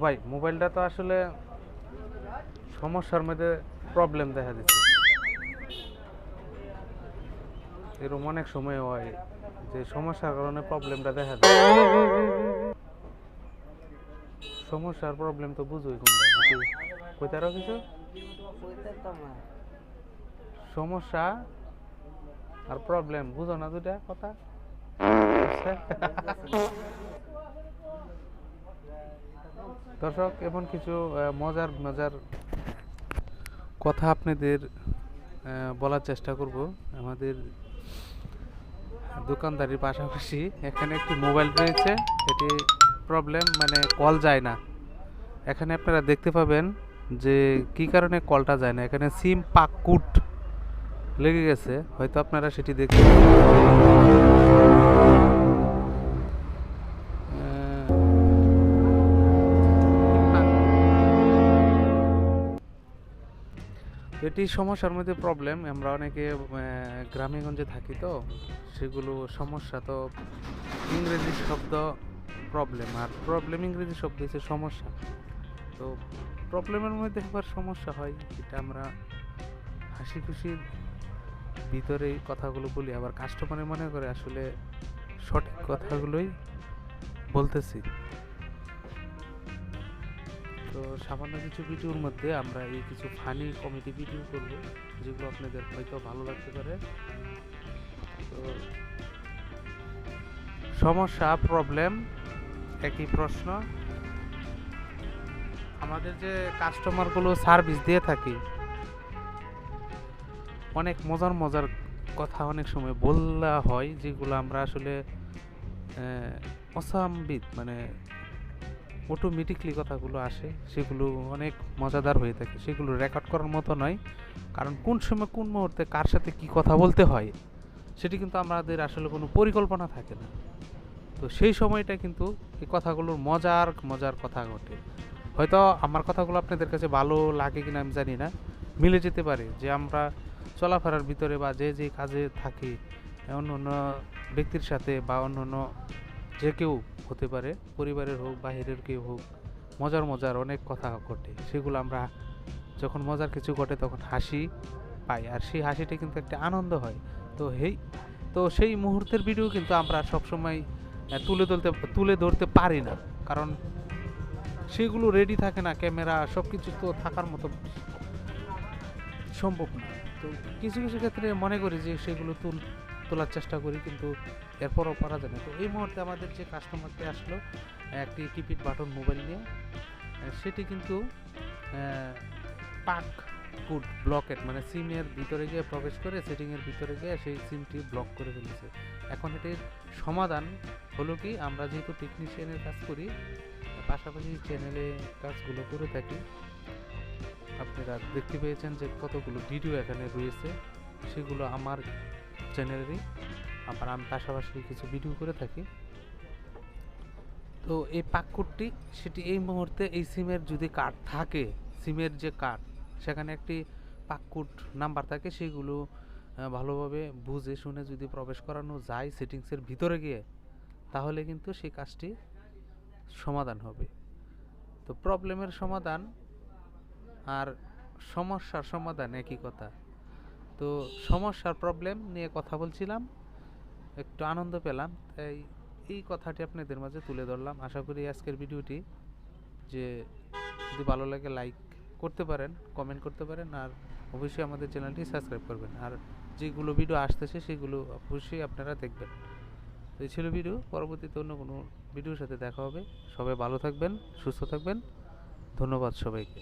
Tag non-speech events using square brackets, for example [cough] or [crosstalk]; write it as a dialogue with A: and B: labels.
A: ভাই মোবাইলটা তো আসলে সমস্যার মধ্যে প্রবলেম দেখা দিচ্ছে। এরকম অনেক সময় হয় যে সমস্যার কারণে প্রবলেমটা দেখা দেয়। সমস্যার প্রবলেম তো বুঝোই কোনটা নাকি? কইতে কিছু? সমস্যা আর প্রবলেম বুঝো না দুটা কথা? [laughs] দর্শক, এমন কিছু মজার মজার কথা আপনাদের বলার চেষ্টা করব। আমাদের দোকানদারির পাশাপাশি এখানে একটি মোবাইল রয়েছে। এটি প্রবলেম মানে কল যায় না। এখানে আপনারা দেখতে পাবেন যে কি কারণে কলটা যায় না। এখানে সিম পাকুট লেগে গেছে। হয়তো আপনারা সেটি দেখতে এটি সমস্যার মধ্যে প্রবলেম আমরা অনেকে গ্রামেগঞ্জে থাকি তো, সেগুলো সমস্যা তো ইংরেজি শব্দ প্রবলেম আর প্রবলেম ইংরেজি শব্দ হচ্ছে সমস্যা। তো প্রবলেমের মধ্যে আবার সমস্যা হয় এটা আমরা হাসি খুশির ভিতরেই কথাগুলো বলি। আবার কাস্টমারে মনে করে আসলে সঠিক কথাগুলোই বলতেছি। তো সামান্য কিছু ভিডিওর মধ্যে আমরা এই কিছু ফানি কমেডি ভিডিও করব, যেগুলো আপনাদের হয়তো ভালো লাগতে পারে। তো সমস্যা প্রবলেম একই প্রশ্ন। আমাদের যে কাস্টমারগুলো সার্ভিস দিয়ে থাকি, অনেক মজার মজার কথা অনেক সময় বললা হয়, যেগুলো আমরা আসলে অসাম্বিত মানে অটোমেটিকলি কথাগুলো আসে, সেগুলো অনেক মজাদার হয়ে থাকে, সেগুলো রেকর্ড করার মতো নয়। কারণ কোন সময় কোন মুহূর্তে কার সাথে কি কথা বলতে হয়, সেটি কিন্তু আমাদের আসলে কোনো পরিকল্পনা থাকে না। তো সেই সময়টা কিন্তু এই কথাগুলোর মজার মজার কথা ঘটে। হয়তো আমার কথাগুলো আপনাদের কাছে ভালো লাগে কিনা আমি জানি না। মিলে যেতে পারে যে আমরা চলাফেরার ভিতরে বা যে যে কাজে থাকি অন্য অন্য ব্যক্তির সাথে বা অন্য অন্য যে কেউ হতে পারে, পরিবারের হোক, বাহিরের কেউ হোক, মজার মজার অনেক কথা ঘটে। সেগুলো আমরা যখন মজার কিছু ঘটে তখন হাসি পাই। আর সেই হাসিটা কিন্তু একটা আনন্দ হয়। তো হেই, তো সেই মুহূর্তের ভিডিও কিন্তু আমরা সবসময় তুলে তুলতে তুলে ধরতে পারি না। কারণ সেগুলো রেডি থাকে না ক্যামেরা সব কিছু তো থাকার মতো সম্ভব না। তো কিছু কিছু ক্ষেত্রে মনে করি যে সেগুলো তুল তোলার চেষ্টা করি, কিন্তু এরপরও পারা যায় না। তো এই মুহূর্তে আমাদের যে কাস্টমারটি আসলো, একটি কিপিড বাটন মোবাইল নিয়ে সেটি কিন্তু পাক কুড ব্লকেট মানে সিমের ভিতরে গিয়ে প্রবেশ করে সেটিংয়ের ভিতরে গিয়ে সেই সিমটি ব্লক করে ফেলেছে। এখন এটির সমাধান হলো কি, আমরা যেহেতু টেকনিশিয়ানের কাজ করি, পাশাপাশি চ্যানেলে কাজগুলো করে থাকি। আপনারা দেখতে পেয়েছেন যে কতগুলো ভিডিও এখানে রয়েছে, সেগুলো আমার চ্যানেলেরই। আবার আমি পাশাপাশি কিছু ভিডিও করে থাকি। তো এই পাককুটটি সেটি এই মুহূর্তে এই সিমের যদি কার্ড থাকে, সিমের যে কার্ড সেখানে একটি পাককুট নাম্বার থাকে, সেগুলো ভালোভাবে বুঝে শুনে যদি প্রবেশ করানো যায় সেটিংসের ভিতরে গিয়ে, তাহলে কিন্তু সেই কাজটি সমাধান হবে। তো প্রবলেমের সমাধান আর সমস্যার সমাধান একই কথা। তো সমস্যার প্রবলেম নিয়ে কথা বলছিলাম, একটু আনন্দ পেলাম, তাই এই কথাটি আপনাদের মাঝে তুলে ধরলাম। আশা করি আজকের ভিডিওটি যে যদি ভালো লাগে লাইক করতে পারেন কমেন্ট করতে পারেন, আর অবশ্যই আমাদের চ্যানেলটি সাবস্ক্রাইব করবেন। আর যেগুলো ভিডিও আসতেছে সেগুলো অবশ্যই আপনারা দেখবেন। তো এই ছিল ভিডিও পরবর্তীতে অন্য কোনো ভিডিওর সাথে দেখা হবে। সবাই ভালো থাকবেন, সুস্থ থাকবেন। ধন্যবাদ সবাইকে।